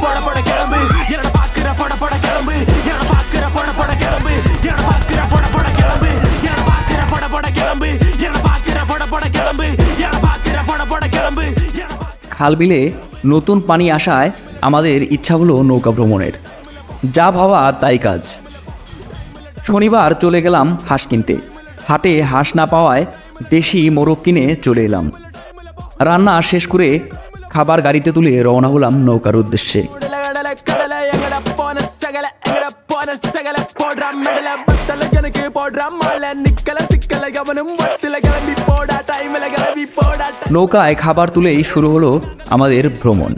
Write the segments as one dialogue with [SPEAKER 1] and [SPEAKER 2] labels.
[SPEAKER 1] போட போட கிளம்பு என்ன பாக்குற போட போட கிளம்பு என்ன பாக்குற போட போட கிளம்பு என்ன பாக்குற போட போட கிளம்பு என்ன பாக்குற போட போட கிளம்பு என்ன பாக்குற போட போட கிளம்பு என்ன பாக்குற போட போட கிளம்பு என்ன பாக்குற
[SPEAKER 2] খাল বিলে নতুন পানি আসায় আমাদের ইচ্ছা হলো নৌকা ভ্রমণের। যা ভাবা তাই কাজ। শনিবার চলে গেলাম হাঁস কিনতে। হাটে হাঁস না পাওয়ায় দেশি মোরগ কিনে চলে এলাম। রান্না শেষ করে খাবার গাড়িতে তুলে রওনা হলাম নৌকার উদ্দেশ্যে। নৌকায় খাবার তুলেই শুরু হলো আমাদের ভ্রমণ।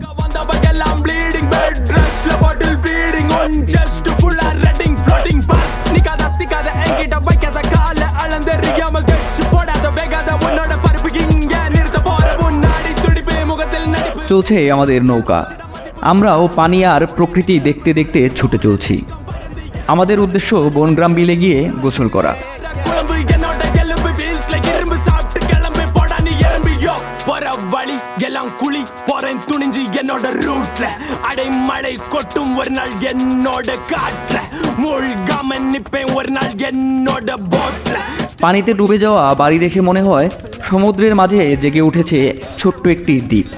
[SPEAKER 1] ஃபீடிங் ஒன் ஜஸ்ட் ஃபுல்லா ரெட்டிங் ஃப்ளோட்டிங் பார் நிக்காத சிக்காத என்கிட்ட வைக்காத கால அளந்தெறியாம கட்சி போடாத வேகாத உன்னோட பருப்பு இங்க நிறுத்த போற முன்னாடி துடிப்பு முகத்தில் நடிப்பு
[SPEAKER 2] চলছে আমাদের নৌকা আমরাও পানি আর প্রকৃতি দেখতে দেখতে ছুটে চলছি আমাদের উদ্দেশ্য বনগ্রাম বিলে গিয়ে গোসল করা
[SPEAKER 1] எல்லாம் குழி போறேன் துணிஞ்சு என்னோட ரூட்ல அடைமழை கொட்டும் ஒரு நாள் என்னோட காட்டுல மூழ்காம நிப்பேன் ஒரு நாள் என்னோட போட்ல
[SPEAKER 2] পানিতে ডুবে যাওয়া বাড়ি দেখে মনে হয় সমুদ্রের মাঝে জেগে উঠেছে ছোট্ট একটি দ্বীপ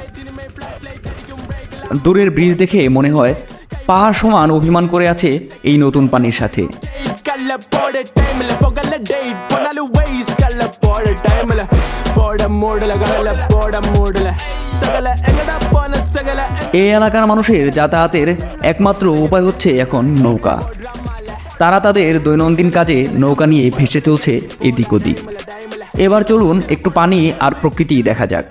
[SPEAKER 2] দূরের ব্রিজ দেখে মনে হয় পাহাড় সমান অভিমান করে আছে এই নতুন পানির সাথে
[SPEAKER 1] கல்ல போட டைம்ல புகல டேட் போனாலும் வெயிஸ் கல்ல போட டைம்ல போட மூடல கல்ல போட மூடல சகல எங்கடா போன சகல
[SPEAKER 2] এই এলাকার মানুষের যাতায়াতের একমাত্র উপায় হচ্ছে এখন নৌকা তারা তাদের দৈনন্দিন কাজে নৌকা নিয়ে ভেসে চলছে এদিক ওদিক এবার চলুন একটু পানি আর প্রকৃতি দেখা যাক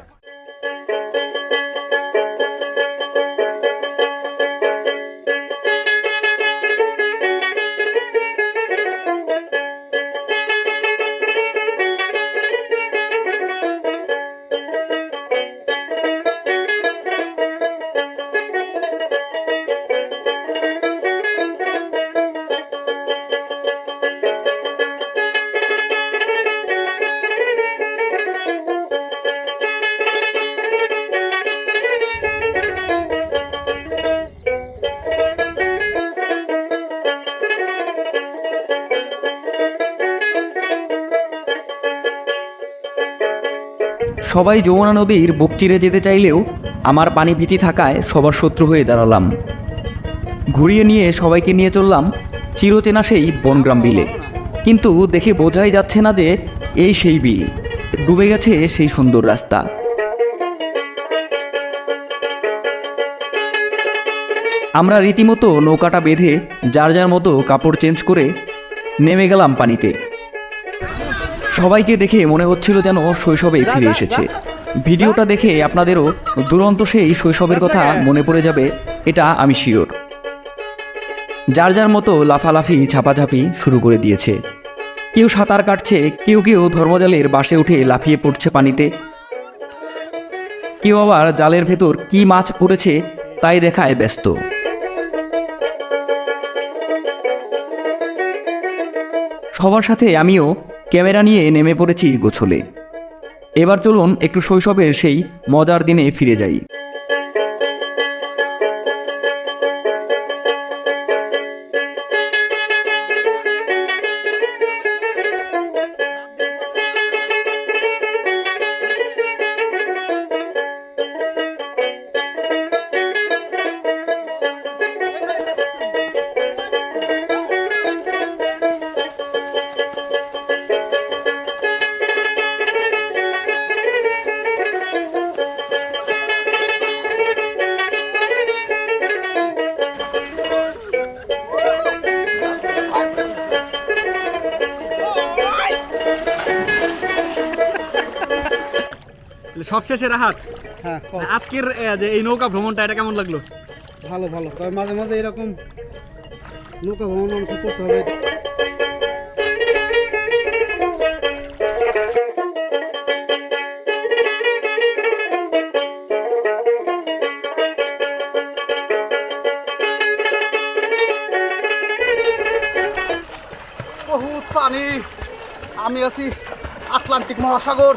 [SPEAKER 2] সবাই যমুনা নদীর বুক চিরে যেতে চাইলেও আমার পানি ভীতি থাকায় সবার শত্রু হয়ে দাঁড়ালাম। ঘুরিয়ে নিয়ে সবাইকে নিয়ে চললাম চিরচেনা সেই বনগ্রাম বিলে। কিন্তু দেখে বোঝাই যাচ্ছে না যে এই সেই বিল, ডুবে গেছে সেই সুন্দর রাস্তা। আমরা রীতিমতো নৌকাটা বেঁধে যার যার মতো কাপড় চেঞ্জ করে নেমে গেলাম পানিতে। সবাইকে দেখে মনে হচ্ছিল যেন শৈশবে ফিরে এসেছে। ভিডিওটা দেখে আপনাদেরও দুরন্ত সেই শৈশবের কথা মনে পড়ে যাবে এটা আমি শিওর। যার যার মতো লাফালাফি ঝাপাঝাপি শুরু করে দিয়েছে। কেউ সাঁতার কাটছে কেউ কেউ ধর্মজালের বাসে উঠে লাফিয়ে পড়ছে পানিতে। কেউ আবার জালের ভেতর কি মাছ পড়েছে তাই দেখায় ব্যস্ত। সবার সাথে আমিও ক্যামেরা নিয়ে নেমে পড়েছি গোছলে। এবার চলুন একটু শৈশবের সেই মজার দিনে ফিরে যাই।
[SPEAKER 3] সবশেষে রাহাত?
[SPEAKER 4] হ্যাঁ
[SPEAKER 3] আজকের যে এই নৌকা ভ্রমণটা এটা কেমন লাগল?
[SPEAKER 4] ভালো ভালো। তবে মাঝে মাঝে এরকম নৌকা ভ্রমণ করতে হবে। বহুত পানি। আমি আছি আটলান্টিক মহাসাগর।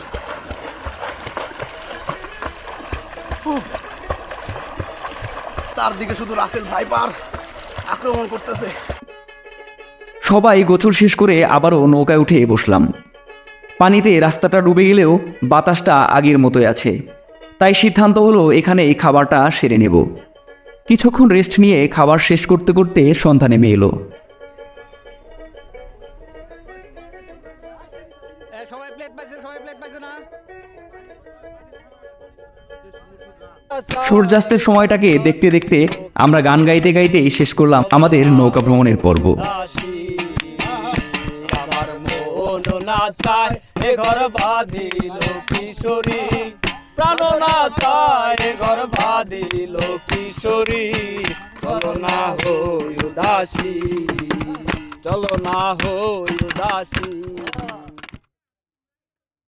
[SPEAKER 4] চারদিকে শুধু রাসেল ভাইপার আক্রমণ করতেছে।
[SPEAKER 2] সবাই গোসল শেষ করে আবারও নৌকায় উঠে বসলাম। পানিতে রাস্তাটা ডুবে গেলেও বাতাসটা আগের মতোই আছে। তাই সিদ্ধান্ত হলো এখানে এই খাবারটা সেরে নেব। কিছুক্ষণ রেস্ট নিয়ে খাবার শেষ করতে করতে সন্ধ্যা নেমে এলো।
[SPEAKER 3] সবাই প্লেট পাইছে সবাই প্লেট পাইছে না?
[SPEAKER 2] সূর্যাস্তের সময়টাকে দেখতে দেখতে আমরা গান গাইতে গাইতে শেষ করলাম আমাদের নৌকা ভ্রমণের পর্ব
[SPEAKER 5] মন ঘর কিশোরী চলো না উদাসী চলো না উদাসী